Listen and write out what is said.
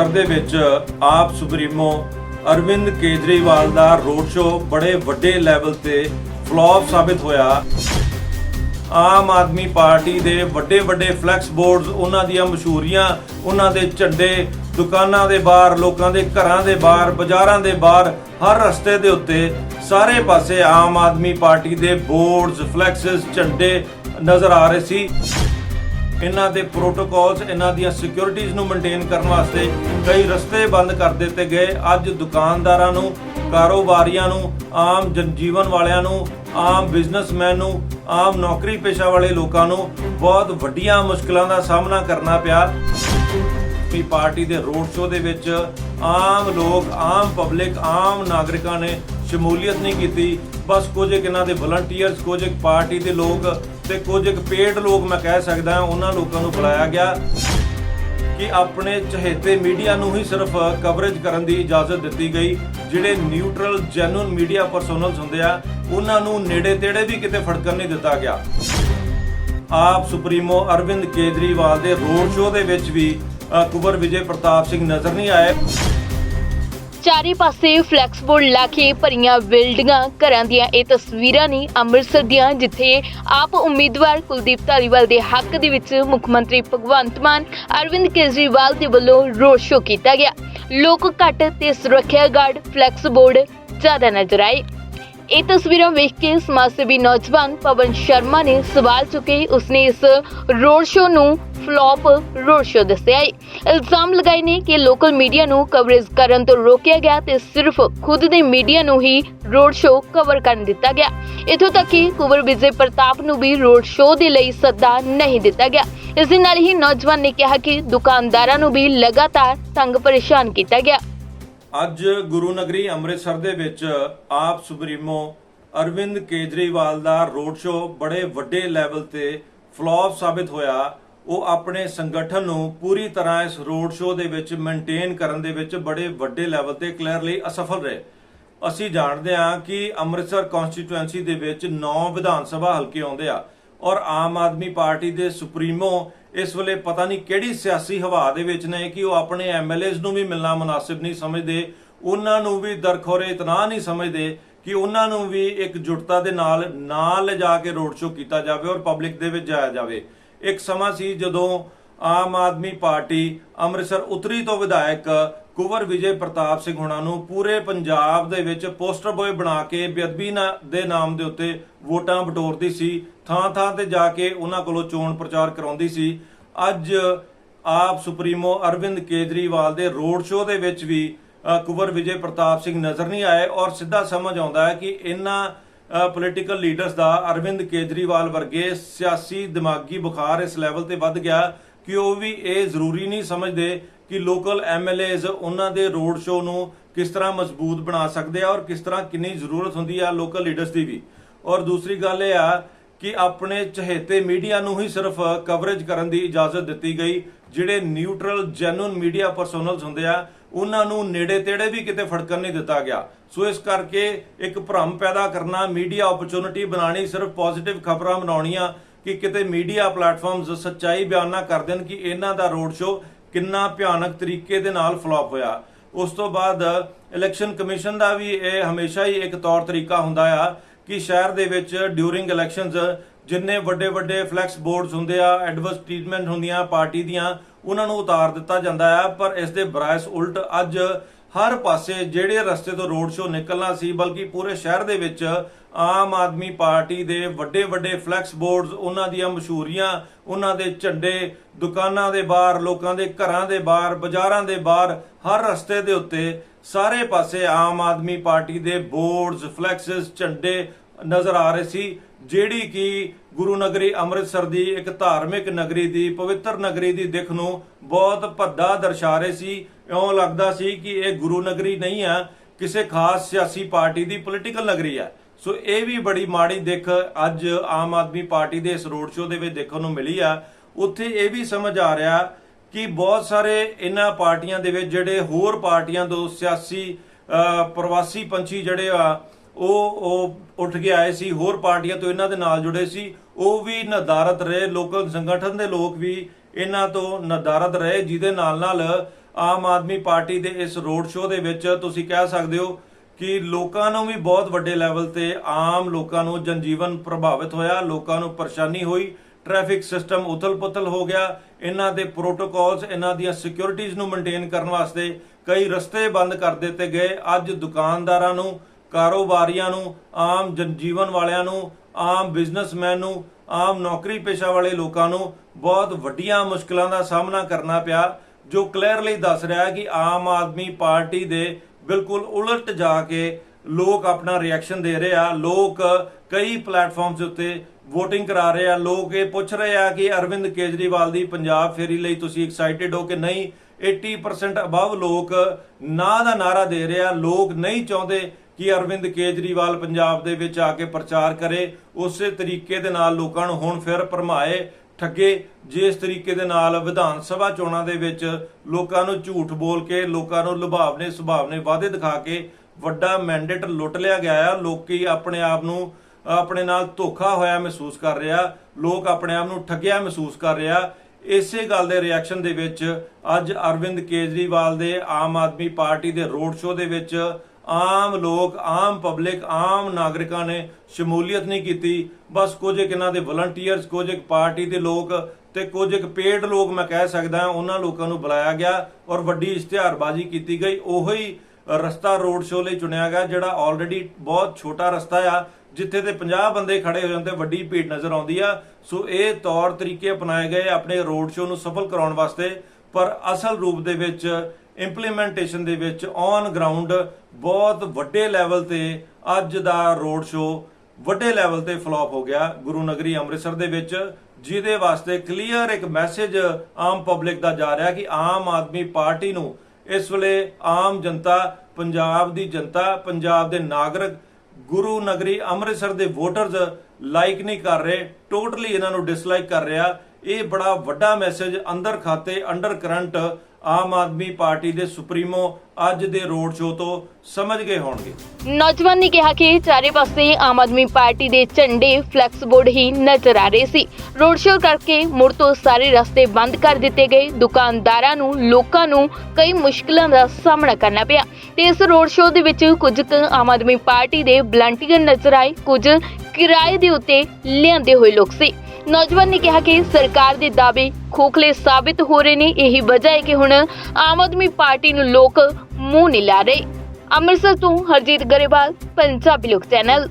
ਅੰਮ੍ਰਿਤਸਰ ਦੇ ਵਿੱਚ ਆਪ ਸੁਪਰੀਮੋ ਅਰਵਿੰਦ ਕੇਜਰੀਵਾਲ ਦਾ ਰੋਡ ਸ਼ੋਅ ਬੜੇ ਵੱਡੇ ਲੈਵਲ ਤੇ ਫਲॉप ਸਾਬਿਤ ਹੋਇਆ। ਆਮ ਆਦਮੀ ਪਾਰਟੀ ਦੇ ਵੱਡੇ ਵੱਡੇ ਫਲੈਕਸ ਬੋਰਡਸ, ਉਹਨਾਂ ਦੀਆਂ ਮਸ਼ਹੂਰੀਆਂ, ਉਹਨਾਂ ਦੇ ਝੰਡੇ, ਦੁਕਾਨਾਂ ਦੇ ਬਾਹਰ, ਲੋਕਾਂ ਦੇ ਘਰਾਂ ਦੇ ਬਾਹਰ, ਬਾਜ਼ਾਰਾਂ ਦੇ ਬਾਹਰ, ਹਰ ਰਸਤੇ ਦੇ ਉੱਤੇ ਸਾਰੇ ਪਾਸੇ ਆਮ ਆਦਮੀ ਪਾਰਟੀ ਦੇ ਬੋਰਡਸ, ਫਲੈਕਸਸ, ਝੰਡੇ ਨਜ਼ਰ ਆ ਰਹੇ ਸੀ। ਇਹਨਾਂ ਦੇ ਪ੍ਰੋਟੋਕਾਲਸ ਇਹਨਾਂ ਦੀਆਂ ਸਿਕਿਉਰਿਟੀਜ਼ ਨੂੰ ਮੇਨਟੇਨ ਕਰਨ ਵਾਸਤੇ ਕਈ ਰਸਤੇ ਬੰਦ ਕਰ ਦਿੱਤੇ ਗਏ। ਅੱਜ ਦੁਕਾਨਦਾਰਾਂ ਨੂੰ, ਕਾਰੋਬਾਰੀਆਂ ਨੂੰ, ਆਮ ਜਨਜੀਵਨ ਵਾਲਿਆਂ ਨੂੰ, ਆਮ ਬਿਜ਼ਨਸਮੈਨ ਨੂੰ, ਆਮ ਨੌਕਰੀ ਪੇਸ਼ਾ ਵਾਲੇ ਲੋਕਾਂ ਨੂੰ ਬਹੁਤ ਵੱਡੀਆਂ ਮੁਸ਼ਕਲਾਂ ਦਾ ਸਾਹਮਣਾ ਕਰਨਾ ਪਿਆ। ਵੀ ਪਾਰਟੀ ਦੇ ਰੋਡ ਸ਼ੋਅ ਦੇ ਵਿੱਚ ਆਮ ਲੋਕ, ਆਮ ਪਬਲਿਕ ਆਮ ਨਾਗਰਿਕਾਂ ਨੇ ਸ਼ਮੂਲੀਅਤ ਨਹੀਂ ਕੀਤੀ। ਬਸ ਕੁਝ ਇੱਕ ਇਹਨਾਂ ਦੇ ਵਲੰਟੀਅਰਸ ਕੁਝ ਇੱਕ ਪਾਰਟੀ ਦੇ ਲੋਕ ਤੇ ਕੁਝ ਇੱਕ ਪੇਡ ਲੋਕ ਮੈਂ ਕਹਿ ਸਕਦਾ ਉਹਨਾਂ ਲੋਕਾਂ ਨੂੰ ਬੁਲਾਇਆ ਗਿਆ ਕਿ ਆਪਣੇ ਚਹੇਤੇ ਮੀਡੀਆ ਨੂੰ ਹੀ ਸਿਰਫ ਕਵਰੇਜ ਕਰਨ ਦੀ ਇਜਾਜ਼ਤ ਦਿੱਤੀ ਗਈ। ਜਿਹੜੇ ਨਿਊਟਰਲ ਜੈਨੂਨ ਮੀਡੀਆ ਪਰਸਨਲਸ ਹੁੰਦੇ ਆ ਉਹਨਾਂ ਨੂੰ ਨੇੜੇ ਤੇੜੇ ਵੀ ਕਿਤੇ ਫੜਕਣ ਨਹੀਂ ਦਿੱਤਾ ਗਿਆ। ਆਪ ਸੁਪਰੀਮੋ ਅਰਵਿੰਦ ਕੇਜਰੀਵਾਲ ਦੇ ਰੋਡ ਸ਼ੋਅ ਦੇ ਵਿੱਚ ਵੀ ਅ, ਵਿਜੇ ਪ੍ਰਤਾਪ ਸਿੰਘ ਨਜ਼ਰ ਨਹੀਂ ਆਏ। ਚਾਰੇ ਪਾਸੇ ਫਲੈਕਸ ਬੋਰਡ ਲਾ ਕੇ ਭਰੀਆਂ ਬਿਲਡਿੰਗਾਂ, ਘਰਾਂ ਦੀਆਂ ਇਹ ਤਸਵੀਰਾਂ ਨੇ ਅੰਮ੍ਰਿਤਸਰ ਦੀਆਂ, ਜਿੱਥੇ ਆਪ ਉਮੀਦਵਾਰ ਕੁਲਦੀਪ ਧਾਲੀਵਾਲ ਦੇ ਹੱਕ ਦੇ ਵਿੱਚ ਮੁੱਖ ਮੰਤਰੀ ਭਗਵੰਤ ਮਾਨ, ਅਰਵਿੰਦ ਕੇਜਰੀਵਾਲ ਦੇ ਵੱਲੋਂ ਰੋਡ ਸ਼ੋਅ ਕੀਤਾ ਗਿਆ। ਲੋਕ ਘੱਟ ਤੇ ਸੁਰੱਖਿਆ ਗਾਰਡ ਫਲੈਕਸ ਬੋਰਡ ਜ਼ਿਆਦਾ ਨਜ਼ਰ ਆਏ। ਇਹ ਤਸਵੀਰਾਂ ਵੇਖ ਕੇ ਸਮਾਜ ਸੇਵੀ ਨੌਜਵਾਨ ਪਵਨ ਸ਼ਰਮਾ ਨੇ ਸਵਾਲ ਚੁੱਕੇ। ਉਸਨੇ ਇਸ ਰੋਡ ਸ਼ੋਅ ਨੂੰ ਫਲॉप ਰੋਡ ਸ਼ੋਅ ਦੱਸਿਆ ਹੈ। ਇਲਜ਼ਾਮ ਲਗਾਏ ਨੇ ਕਿ ਲੋਕਲ ਮੀਡੀਆ ਨੂੰ ਕਵਰੇਜ ਕਰਨ ਤੋਂ ਰੋਕਿਆ ਗਿਆ ਤੇ ਸਿਰਫ ਖੁਦ ਦੇ ਮੀਡੀਆ ਨੂੰ ਹੀ ਰੋਡ ਸ਼ੋਅ ਕਵਰ ਕਰਨ ਦਿੱਤਾ ਗਿਆ। ਇਥੋਂ ਤੱਕ ਕਿ ਕੁਵਰ ਵਿਜੇ ਪ੍ਰਤਾਪ ਨੂੰ ਵੀ ਰੋਡ ਸ਼ੋਅ ਦੇ ਲਈ ਸੱਦਾ ਨਹੀਂ ਦਿੱਤਾ ਗਿਆ। ਇਸ ਦੇ ਨਾਲ ਹੀ ਨੌਜਵਾਨ ਨੇ ਕਿਹਾ ਕਿ ਦੁਕਾਨਦਾਰਾਂ ਨੂੰ ਵੀ ਲਗਾਤਾਰ ਤੰਗ ਪਰੇਸ਼ਾਨ ਕੀਤਾ ਗਿਆ। ਅੱਜ ਗੁਰੂ ਨਗਰੀ ਅੰਮ੍ਰਿਤਸਰ ਦੇ ਵਿੱਚ ਆਪ ਸੁਪਰੀਮੋ ਅਰਵਿੰਦ ਕੇਜਰੀਵਾਲ ਦਾ ਰੋਡ ਸ਼ੋਅ ਬੜੇ ਵੱਡੇ ਲੈਵਲ ਤੇ ਫਲॉप ਸਾਬਿਤ ਹੋਇਆ। ਉਹ ਆਪਣੇ ਸੰਗਠਨ ਨੂੰ ਪੂਰੀ ਤਰ੍ਹਾਂ ਇਸ ਰੋਡ ਸ਼ੋਅ ਦੇ ਵਿੱਚ ਮੇਨਟੇਨ ਕਰਨ ਦੇ ਵਿੱਚ ਬੜੇ ਵੱਡੇ ਲੈਵਲ ਤੇ ਕਲੀਅਰਲੀ ਅਸਫਲ ਰਹੇ। ਅਸੀਂ ਜਾਣਦੇ ਹਾਂ ਕਿ ਅੰਮ੍ਰਿਤਸਰ ਕਨਸਟੀਟੂਐਂਸੀ ਦੇ ਵਿੱਚ 9 ਵਿਧਾਨ ਸਭਾ ਹਲਕੇ ਆਉਂਦੇ ਆ ਔਰ ਆਮ ਆਦਮੀ ਪਾਰਟੀ ਦੇ ਸੁਪਰੀਮੋ ਇਸ ਵੇਲੇ ਪਤਾ ਨਹੀਂ ਕਿਹੜੀ ਸਿਆਸੀ ਹਵਾ ਦੇ ਵਿੱਚ ਨੇ ਕਿ ਉਹ ਆਪਣੇ ਐਮਐਲਏਸ ਨੂੰ ਵੀ ਮਿਲਣਾ ਮੁਨਾਸਿਬ ਨਹੀਂ ਸਮਝਦੇ, ਉਹਨਾਂ ਨੂੰ ਵੀ ਦਰਖੋਰੇ ਇਤਨਾ ਨਹੀਂ ਸਮਝਦੇ ਕਿ ਉਹਨਾਂ ਨੂੰ ਵੀ ਇੱਕ ਜੁਟਤਾ ਦੇ ਨਾਲ ਨਾਲ ਲਿਜਾ ਕੇ ਰੋਡ ਸ਼ੋਅ ਕੀਤਾ ਜਾਵੇ ਔਰ ਪਬਲਿਕ ਦੇ ਵਿੱਚ ਜਾਇਆ ਜਾਵੇ। ਇੱਕ ਸਮਾਂ ਸੀ ਜਦੋਂ ਆਮ ਆਦਮੀ ਪਾਰਟੀ ਅੰਮ੍ਰਿਤਸਰ ਉਤਰੀ ਤੋਂ ਵਿਧਾਇਕ ਕੁਵਰ ਵਿਜੇ ਪ੍ਰਤਾਪ ਸਿੰਘ ਹੁਣਾਂ ਨੂੰ ਪੂਰੇ ਪੰਜਾਬ ਦੇ ਵਿੱਚ ਪੋਸਟਰ ਬੋਏ ਬਣਾ ਕੇ ਬੇਅਦਬੀ ਨਾ- ਦੇ ਨਾਮ ਦੇ ਉੱਤੇ ਵੋਟਾਂ ਬਟੋਰਦੀ ਸੀ। ਥਾਂ ਥਾਂ ਤੇ ਜਾ ਕੇ ਉਹਨਾਂ ਕੋਲੋਂ ਚੋਣ ਪ੍ਰਚਾਰ ਕਰਾਉਂਦੀ ਸੀ। ਅੱਜ ਆਪ ਸੁਪਰੀਮੋ ਅਰਵਿੰਦ ਕੇਜਰੀਵਾਲ ਦੇ ਰੋਡ ਸ਼ੋਅ ਦੇ ਵਿੱਚ ਵੀ ਕੁਵਰ ਵਿਜੇ ਪ੍ਰਤਾਪ ਸਿੰਘ ਨਜ਼ਰ ਨਹੀਂ ਆਏ ਔਰ ਸਿੱਧਾ ਸਮਝ ਆਉਂਦਾ ਹੈ ਕਿ ਇਹਨਾਂ ਪੋਲੀਟੀਕਲ ਲੀਡਰਸ ਦਾ ਅਰਵਿੰਦ ਕੇਜਰੀਵਾਲ ਵਰਗੇ ਸਿਆਸੀ ਦਿਮਾਗੀ ਬੁਖਾਰ ਇਸ ਲੈਵਲ ਤੇ ਵੱਧ ਗਿਆ। ਕਿ ਉਹ ਵੀ ਇਹ ਜ਼ਰੂਰੀ ਨਹੀਂ ਸਮਝਦੇ ਕਿ ਲੋਕਲ ਐਮਐਲਏਜ਼ ਉਹਨਾਂ ਦੇ ਰੋਡ ਸ਼ੋਅ ਨੂੰ ਕਿਸ ਤਰ੍ਹਾਂ ਮਜ਼ਬੂਤ ਬਣਾ ਸਕਦੇ ਆ ਔਰ ਕਿਸ ਤਰ੍ਹਾਂ ਕਿੰਨੀ ਜ਼ਰੂਰਤ ਹੁੰਦੀ ਆ ਲੋਕਲ ਲੀਡਰਸ ਦੀ ਵੀ। ਔਰ ਦੂਸਰੀ ਗੱਲ ਇਹ ਆ ਕਿ ਆਪਣੇ ਚਹੇਤੇ ਮੀਡੀਆ ਨੂੰ ਹੀ ਸਿਰਫ ਕਵਰੇਜ ਕਰਨ ਦੀ ਇਜਾਜ਼ਤ ਦਿੱਤੀ ਗਈ, ਜਿਹੜੇ ਨਿਊਟਰਲ ਜੈਨੂਨ ਮੀਡੀਆ ਪਰਸਨਲਸ ਹੁੰਦੇ ਆ, ਉਹਨਾਂ ਨੂੰ ਨੇੜੇ ਤੇੜੇ ਵੀ ਕਿਤੇ ਫੜਕਣ ਨਹੀਂ ਦਿੱਤਾ ਗਿਆ। ਸੋ ਇਸ ਕਰਕੇ ਇੱਕ ਭਰਮ ਪੈਦਾ ਕਰਨਾ, ਮੀਡੀਆ ਓਪਰਚੁਨਿਟੀ ਬਣਾਣੀ ਸਿਰਫ ਪੋਜ਼ਿਟਿਵ ਖਬਰਾਂ ਬਣਾਉਣੀਆਂ ਕਿ ਕਿਤੇ ਮੀਡੀਆ ਪਲੇਟਫਾਰਮਸ ਸੱਚਾਈ ਬਿਆਨ ਨਾ ਕਰ ਦੇਣ ਕਿ ਇਹਨਾਂ ਦਾ ਰੋਡ ਸ਼ੋਅ ਕਿੰਨਾ ਭਿਆਨਕ ਤਰੀਕੇ ਦੇ ਨਾਲ ਫਲॉप ਹੋਇਆ। ਉਸ ਤੋਂ ਬਾਅਦ ਇਲੈਕਸ਼ਨ ਕਮਿਸ਼ਨ ਦਾ ਵੀ ਇਹ ਹਮੇਸ਼ਾ ਹੀ ਇੱਕ ਤੌਰ ਤਰੀਕਾ ਹੁੰਦਾ ਆ ਕਿ ਸ਼ਹਿਰ ਦੇ ਵਿੱਚ ਡਿਊਰਿੰਗ ਇਲੈਕਸ਼ਨਸ ਜਿੰਨੇ ਵੱਡੇ ਵੱਡੇ ਫਲੈਕਸ ਬੋਰਡਸ ਹੁੰਦੇ ਆ ਐਡਵਰਟਾਈਜ਼ਮੈਂਟ ਹੁੰਦੀਆਂ, ਪਾਰਟੀ ਦੀਆਂ, ਉਹਨਾਂ ਨੂੰ ਉਤਾਰ ਦਿੱਤਾ ਜਾਂਦਾ ਆ। ਪਰ ਇਸ ਦੇ ਬਰਾਇਸ ਉਲਟ ਅੱਜ ਹਰ ਪਾਸੇ ਜਿਹੜੇ ਰਸਤੇ ਤੋਂ ਰੋਡ ਸ਼ੋਅ ਨਿਕਲਣਾ ਸੀ, ਬਲਕਿ ਪੂਰੇ ਸ਼ਹਿਰ ਦੇ ਵਿੱਚ ਆਮ ਆਦਮੀ ਪਾਰਟੀ ਦੇ ਵੱਡੇ ਵੱਡੇ ਫਲੈਕਸ ਬੋਰਡਸ, ਉਹਨਾਂ ਦੀਆਂ ਮਸ਼ਹੂਰੀਆਂ, ਉਹਨਾਂ ਦੇ ਝੰਡੇ, ਦੁਕਾਨਾਂ ਦੇ ਬਾਹਰ, ਲੋਕਾਂ ਦੇ ਘਰਾਂ ਦੇ ਬਾਹਰ, ਬਾਜ਼ਾਰਾਂ ਦੇ ਬਾਹਰ, ਹਰ ਰਸਤੇ ਦੇ ਉੱਤੇ ਸਾਰੇ ਪਾਸੇ ਆਮ ਆਦਮੀ ਪਾਰਟੀ ਦੇ ਬੋਰਡਸ, ਫਲੈਕਸਸ, ਝੰਡੇ ਨਜ਼ਰ ਆ ਰਹੇ ਸੀ, ਜਿਹੜੀ ਕਿ ਗੁਰੂ ਨਗਰੀ ਅੰਮ੍ਰਿਤਸਰ ਦੀ ਇੱਕ ਧਾਰਮਿਕ ਨਗਰੀ ਦੀ, ਪਵਿੱਤਰ ਨਗਰੀ ਦੀ ਦਿੱਖ ਨੂੰ ਬਹੁਤ ਭੱਦਾ ਦਰਸਾ ਰਹੇ ਸੀ। ਇਉਂ ਲੱਗਦਾ ਸੀ ਕਿ ਇਹ ਗੁਰੂ ਨਗਰੀ ਨਹੀਂ ਆ, ਕਿਸੇ ਖਾਸ ਸਿਆਸੀ ਪਾਰਟੀ ਦੀ ਪੋਲੀਟੀਕਲ ਨਗਰੀ ਆ। ਸੋ ਇਹ ਵੀ ਬੜੀ ਮਾੜੀ ਦਿੱਖ ਅੱਜ ਆਮ ਆਦਮੀ ਪਾਰਟੀ ਦੇ ਇਸ ਰੋਡ ਸ਼ੋਅ ਦੇ ਵਿੱਚ ਦੇਖਣ ਨੂੰ ਮਿਲੀ ਆ। ਉੱਥੇ ਇਹ ਵੀ ਸਮਝ ਆ ਰਿਹਾ ਕਿ ਬਹੁਤ ਸਾਰੇ ਇਹਨਾਂ ਪਾਰਟੀਆਂ ਦੇ ਵਿੱਚ ਜਿਹੜੇ ਹੋਰ ਪਾਰਟੀਆਂ ਤੋਂ ਸਿਆਸੀ ਪ੍ਰਵਾਸੀ ਪੰਛੀ ਜਿਹੜੇ ਆ, ਉਹ ਉਹ ਉੱਠ ਕੇ ਆਏ ਸੀ, ਹੋਰ ਪਾਰਟੀਆਂ ਤੋਂ ਇਹਨਾਂ ਦੇ ਨਾਲ ਜੁੜੇ ਸੀ। ਉਹ ਵੀ ਨਦਾਰਤ ਰਹੇ, ਲੋਕਲ ਸੰਗਠਨ ਦੇ ਲੋਕ ਵੀ ਇਹਨਾਂ ਤੋਂ ਨਦਾਰਤ ਰਹੇ, ਜਿਹਦੇ ਨਾਲ ਨਾਲ ਆਮ ਆਦਮੀ ਪਾਰਟੀ ਦੇ ਇਸ ਰੋਡ ਸ਼ੋਅ ਦੇ ਵਿੱਚ ਤੁਸੀਂ ਕਹਿ ਸਕਦੇ ਹੋ ਕਿ ਲੋਕਾਂ ਨੂੰ ਵੀ ਬਹੁਤ ਵੱਡੇ ਲੈਵਲ ਤੇ ਆਮ ਲੋਕਾਂ ਨੂੰ ਜਨਜੀਵਨ ਪ੍ਰਭਾਵਿਤ ਹੋਇਆ, ਲੋਕਾਂ ਨੂੰ ਪਰੇਸ਼ਾਨੀ ਹੋਈ, ਟ੍ਰੈਫਿਕ ਸਿਸਟਮ ਉਥਲ-ਪੁਥਲ ਹੋ ਗਿਆ। ਇਹਨਾਂ ਦੇ ਪ੍ਰੋਟੋਕਾਲਸ, ਇਹਨਾਂ ਦੀਆਂ ਸਿਕਿਉਰਿਟੀਆਂ ਨੂੰ ਮੇਨਟੇਨ ਕਰਨ ਵਾਸਤੇ ਕਈ ਰਸਤੇ ਬੰਦ ਕਰ ਦਿੱਤੇ ਗਏ। ਅੱਜ ਦੁਕਾਨਦਾਰਾਂ ਨੂੰ, ਕਾਰੋਬਾਰੀਆਂ ਨੂੰ, ਆਮ ਜਨਜੀਵਨ ਵਾਲਿਆਂ ਨੂੰ, ਆਮ ਬਿਜ਼ਨਸਮੈਨ ਨੂੰ, ਆਮ ਨੌਕਰੀ ਪੇਸ਼ਾ ਵਾਲੇ ਲੋਕਾਂ ਨੂੰ ਬਹੁਤ ਵੱਡੀਆਂ ਮੁਸ਼ਕਲਾਂ ਦਾ ਸਾਹਮਣਾ ਕਰਨਾ ਪਿਆ। ਜੋ ਕਲੀਅਰਲੀ ਦੱਸ ਰਿਹਾ ਹੈ ਕਿ ਆਮ ਆਦਮੀ ਪਾਰਟੀ ਦੇ ਬਿਲਕੁਲ ਉਲਟ ਜਾ ਕੇ ਲੋਕ ਆਪਣਾ ਰਿਐਕਸ਼ਨ ਦੇ ਰਹੇ ਆ। ਲੋਕ ਕਈ ਪਲੇਟਫਾਰਮਸ ਦੇ ਉੱਤੇ VOTING ਕਰਾ ਰਹੇ ਆ। ਲੋਕ ਇਹ ਪੁੱਛ ਰਹੇ ਆ ਕਿ ਅਰਵਿੰਦ ਕੇਜਰੀਵਾਲ ਦੀ ਪੰਜਾਬ ਫੇਰੀ ਲਈ ਤੁਸੀਂ ਐਕਸਾਈਟਿਡ ਹੋ ਕਿ ਨਹੀਂ? 80% ਅਬਵ ਲੋਕ ਨਾ ਦਾ ਨਾਰਾ ਦੇ ਰਹੇ ਆ। ਲੋਕ ਨਹੀਂ ਚਾਹੁੰਦੇ ਕਿ ਅਰਵਿੰਦ ਕੇਜਰੀਵਾਲ ਪੰਜਾਬ ਦੇ ਵਿੱਚ ਆ ਕੇ ਪ੍ਰਚਾਰ ਕਰੇ। ਉਸੇ ਤਰੀਕੇ ਦੇ ਨਾਲ ਲੋਕਾਂ ਨੂੰ ਹੁਣ ਫਿਰ ਭਰਮਾਏ ਠੱਗੇ ਜਿਸ ਤਰੀਕੇ ਦੇ ਨਾਲ ਵਿਧਾਨ ਸਭਾ ਚੋਣਾਂ ਦੇ ਵਿੱਚ ਲੋਕਾਂ ਨੂੰ ਝੂਠ ਬੋਲ ਕੇ, ਲੋਕਾਂ ਨੂੰ ਲੁਭਾਵਨੇ ਸੁਭਾਵਨੇ ਵਾਅਦੇ ਦਿਖਾ ਕੇ ਵੱਡਾ ਮੈਂਡੇਟ ਲੁੱਟ ਲਿਆ ਗਿਆ ਆ। ਲੋਕੀ ਆਪਣੇ ਆਪ ਨੂੰ, ਆਪਣੇ ਨਾਲ ਧੋਖਾ ਹੋਇਆ ਮਹਿਸੂਸ ਕਰ ਰਿਹਾ। ਲੋਕ ਆਪਣੇ ਆਪ ਨੂੰ ਠੱਗਿਆ ਮਹਿਸੂਸ ਕਰ ਰਿਹਾ। ਇਸੇ ਗੱਲ ਦੇ ਰਿਐਕਸ਼ਨ ਦੇ ਵਿੱਚ ਅੱਜ ਅਰਵਿੰਦ ਕੇਜਰੀਵਾਲ ਦੇ ਆਮ ਆਦਮੀ ਪਾਰਟੀ ਦੇ ਰੋਡ ਸ਼ੋਅ ਦੇ ਵਿੱਚ ਆਮ ਲੋਕ, ਆਮ ਪਬਲਿਕ ਆਮ ਨਾਗਰਿਕਾਂ ਨੇ ਸ਼ਮੂਲੀਅਤ ਨਹੀਂ ਕੀਤੀ। ਬਸ ਕੁਝ ਇੱਕ ਇਹਨਾਂ ਦੇ ਵਲੰਟੀਅਰਸ ਕੁਝ ਇੱਕ ਪਾਰਟੀ ਦੇ ਲੋਕ ਤੇ ਕੁਝ ਇੱਕ ਪੇਡ ਲੋਕ ਮੈਂ ਕਹਿ ਸਕਦਾ ਉਹਨਾਂ ਲੋਕਾਂ ਨੂੰ ਬੁਲਾਇਆ ਗਿਆ ਔਰ ਵੱਡੀ ਇਸ਼ਤਿਹਾਰਬਾਜ਼ੀ ਕੀਤੀ ਗਈ। ਉਹੀ ਰਸਤਾ ਰੋਡ ਸ਼ੋਅ ਲਈ ਚੁਣਿਆ ਗਿਆ, ਜਿਹੜਾ ਆਲਰੇਡੀ ਬਹੁਤ ਛੋਟਾ ਰਸਤਾ ਆ, ਜਿੱਥੇ ਤੇ 50 ਬੰਦੇ ਖੜੇ ਹੋ ਜਾਂਦੇ, ਵੱਡੀ ਭੀੜ ਨਜ਼ਰ ਆਉਂਦੀ ਆ। ਸੋ ਇਹ ਤੌਰ ਤਰੀਕੇ ਅਪਣਾਏ ਗਏ ਆਪਣੇ ਰੋਡ ਸ਼ੋਅ ਨੂੰ ਸਫਲ ਕਰਾਉਣ ਵਾਸਤੇ। ਪਰ ਅਸਲ ਰੂਪ ਦੇ ਵਿੱਚ ਇੰਪਲੀਮੈਂਟੇਸ਼ਨ ਦੇ ਵਿੱਚ ਔਨ ਗਰਾਊਂਡ ਬਹੁਤ ਵੱਡੇ ਲੈਵਲ ਤੇ ਅੱਜ ਦਾ ਰੋਡ ਸ਼ੋਅ ਵੱਡੇ ਲੈਵਲ ਤੇ ਫਲॉप ਹੋ ਗਿਆ ਗੁਰੂ ਨਗਰੀ ਅੰਮ੍ਰਿਤਸਰ ਦੇ ਵਿੱਚ, ਜਿਹਦੇ ਵਾਸਤੇ ਕਲੀਅਰ ਇੱਕ ਮੈਸੇਜ ਆਮ ਪਬਲਿਕ ਦਾ ਜਾ ਰਿਹਾ ਕਿ ਆਮ ਆਦਮੀ ਪਾਰਟੀ ਨੂੰ ਇਸ ਵੇਲੇ ਆਮ ਜਨਤਾ, ਪੰਜਾਬ ਦੀ ਜਨਤਾ, ਪੰਜਾਬ ਦੇ ਨਾਗਰਿਕ ਗੁਰੂ ਨਗਰੀ ਅੰਮ੍ਰਿਤਸਰ ਦੇ ਵੋਟਰਸ ਲਾਈਕ ਨਹੀਂ ਕਰ ਰਹੇ ਟੋਟਲੀ ਇਹਨਾਂ ਨੂੰ ਡਿਸਲਾਈਕ ਕਰ ਰਿਹਾ। ਇਹ ਬੜਾ ਵੱਡਾ ਮੈਸੇਜ ਅੰਦਰ ਖਾਤੇ, undercurrent Aam Aadmi party ਦੇ ਸੁਪਰੀਮੋ ਅੱਜ ਦੇ ਰੋਡ ਸ਼ੋਅ ਤੋਂ ਸਮਝ ਗਏ ਹੋਣਗੇ। ਨੌਜਵਾਨ ਨੇ ਕਿਹਾ ਕਿ ਚਾਰੇ ਪਾਸੇ ਆਮ ਆਦਮੀ ਪਾਰਟੀ ਦੇ ਝੰਡੇ ਫਲੈਕਸ ਬੋਰਡ ਹੀ ਨਜ਼ਰ ਆ ਰਹੇ ਸੀ। ਰੋਡ ਸ਼ੋਅ ਕਰਕੇ ਮੁੜ ਤੋਂ ਸਾਰੇ ਰਸਤੇ ਬੰਦ ਕਰ ਦਿੱਤੇ ਗਏ। ਦੁਕਾਨਦਾਰਾਂ ਨੂੰ, ਲੋਕਾਂ ਨੂੰ ਕਈ ਮੁਸ਼ਕਲਾਂ ਦਾ ਸਾਹਮਣਾ ਕਰਨਾ ਪਿਆ। ਤੇ ਇਸ ਰੋਡ ਸ਼ੋਅ ਦੇ ਵਿੱਚ ਕੁਝ ਆਮ ਆਦਮੀ ਪਾਰਟੀ ਦੇ ਵਲੰਟੀਅਰ ਨਜ਼ਰ ਆਏ। ਕੁਝ ਕਿਰਾਏ ਦੇ ਉੱਤੇ ਲਿਆਂਦੇ ਹੋਏ ਲੋਕ ਸੀ। ਨੌਜਵਾਨ ਨੇ ਕਿਹਾ ਕਿ ਸਰਕਾਰ ਦੇ ਦਾਅਵੇ ਖੋਖਲੇ ਸਾਬਿਤ ਹੋ ਰਹੇ ਨੇ। ਇਹੀ ਵਜ੍ਹਾ ਹੈ ਕਿ ਹੁਣ ਆਮ ਆਦਮੀ ਪਾਰਟੀ ਨੂੰ ਲੋਕ ਮੂੰਹ ਨਹੀਂ ਲਾ ਰਹੇ। ਅੰਮ੍ਰਿਤਸਰ ਤੋਂ ਹਰਜੀਤ ਗਰੇਵਾਲ, ਪੰਜਾਬੀ ਲੋਕ ਚੈਨਲ।